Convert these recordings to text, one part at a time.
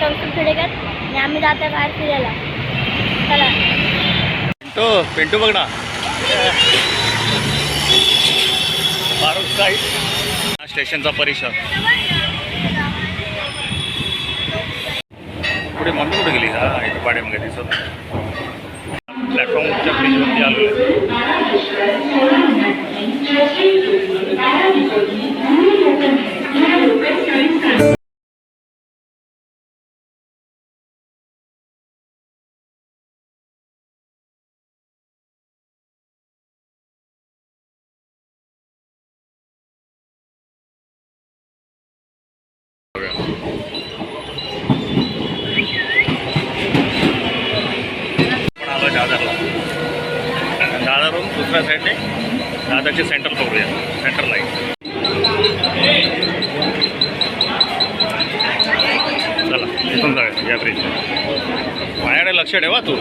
खेडेकर आणि आम्ही जातो बाहेर फिरायला. चला. पिंटू पिंटू बघ ना. फारुख साईड हा स्टेशनचा परिसर. पुढे मम्मी कुठे गेली? हा इथं पाड्यामध्ये दिसत. प्लॅटफॉर्मच्या ब्रिजवरती आलो. आहे. दुसऱ्या साईडने दादरचे सेंटर पकडूया सेंटर लाईन चला इथून जाऊया या ब्रिज माझ्याकडे लक्ष ठेवा तू.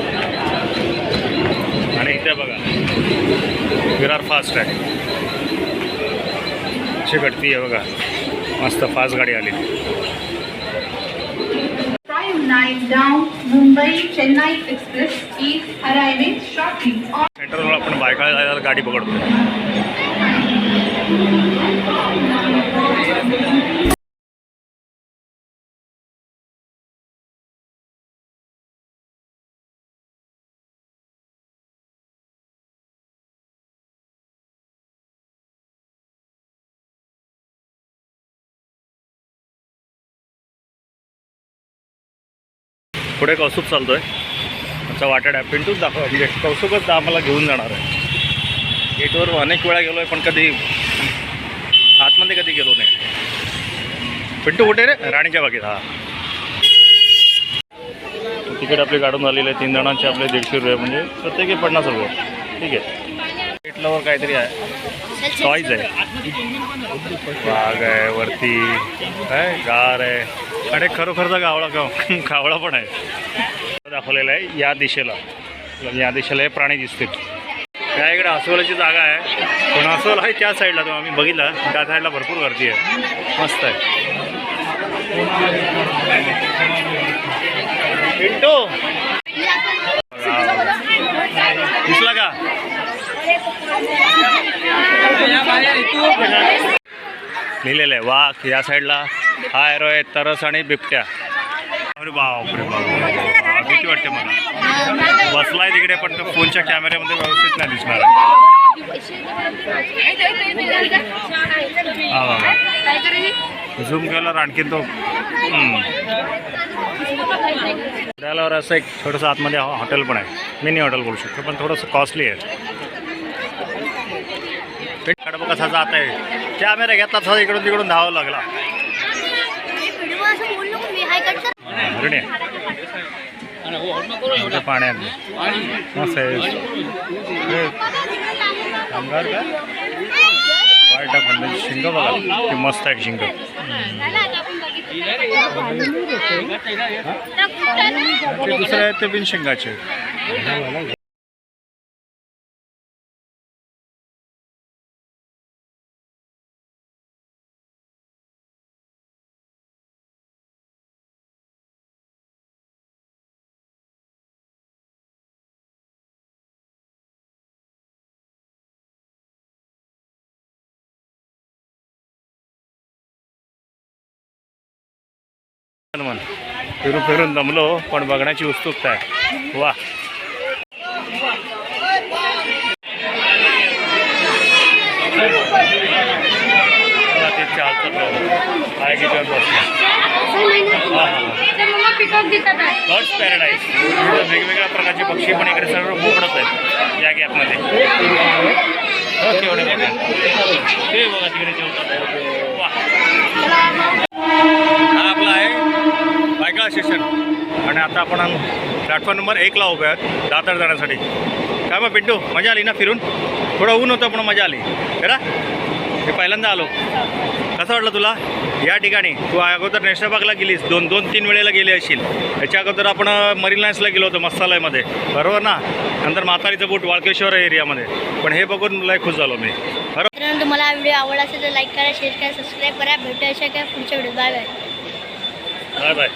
आणि इथे बघा. विरार फास्ट आहे अशी घडती आहे बघा. मस्त फास्ट गाडी आली. Prime 9 down Mumbai Chennai Express is arriving shortly. On सेंटरवर आपण बायका जायला गाडी पकडतो पुढे कौस्तुभ आहे आमचा वाटा डॅम पिंटूच दाखव. म्हणजे कौस्तुभच आम्हाला घेऊन जाणार आहे. गेटवर अनेक वेळा गेलो आहे पण कधी आतमध्ये कधी गेलो नाही. पिंटू कुठे रे? राणीच्या बागेत हा. तिकीट आपली काढून झालेली आहे तीन जणांचे आपले दीडशे रुपये म्हणजे प्रत्येकी पन्नास रुपये. ठीक आहे. गेटलावर काहीतरी आहे. टॉईज आहे. वाघ आहे वरती काय गार आहे. आणि खरोखरचा गावळा गाव गावळा पण आहे. दाखवलेला आहे या दिशेला. म्हणजे या दिशेला हे प्राणी दिसतील. त्या इकडे अस्वलाची जागा आहे. पण अस्वल आहे त्या साईडला तो आम्ही बघितला. त्या साईडला भरपूर गर्दी आहे. मस्त आहे. लिहिलेलं आहे. वाघ या साईडला. हा एरो आहे तरस आणि बिबट्या. अरे बापरे बाप भीती वाटते मला. बसलाय तिकडे पण तो फोनच्या कॅमेऱ्यामध्ये व्यवस्थित नाही दिसणार. झूम केल्यावर आणखीन तो. हम्म. त्याला असं एक छोटंसं आतमध्ये हॉटेल पण आहे. मिनी हॉटेल बोलू शकतो पण थोडंसं कॉस्टली आहे. पेट कसा जात आहे? कॅमेरा घेतला तसा इकडून तिकडून धावावं लागला. पाण्यात मस्त आहे. कामगार का? वाईट टाकून शिंग बघा. ते मस्त आहे शिंग. दुसरे आहेत ते बिन फिरून फिरून दमलो पण बघण्याची उत्सुकता आहे. वा. बघा, चालतं बर्ड्स पॅराडाईज वेगवेगळ्या प्रकारचे पक्षी पण इकडे सर्व मोकळत आहेत या गॅपमध्ये हो, केवढे ते बघा तिकडे जेवतात. आता आपण प्लॅटफॉर्म नंबर एकला उभे आहेत दादर जाण्यासाठी. काय मग पिंटू मजा आली ना फिरून? थोडं ऊन होतं पण मजा आली. खरा मी पहिल्यांदा आलो. कसं वाटलं तुला? या ठिकाणी. तू अगोदर नॅशनल पार्कला गेलीस. दोन दोन तीन वेळेला गेली असशील. त्याच्या अगोदर आपण मरीन लाईन्सला गेलो होतो मस्तालयमध्ये बरोबर ना? नंतर म्हातारीचं बूट वाळकेश्वर एरियामध्ये. पण हे बघून लय खुश झालो मी. बरोबर तुम्हाला हा व्हिडिओ आवडला असेल तर लाईक करा शेअर करा सबस्क्राईब करा. भेटूया अशा काय पुढच्या video bye bye. Bye bye.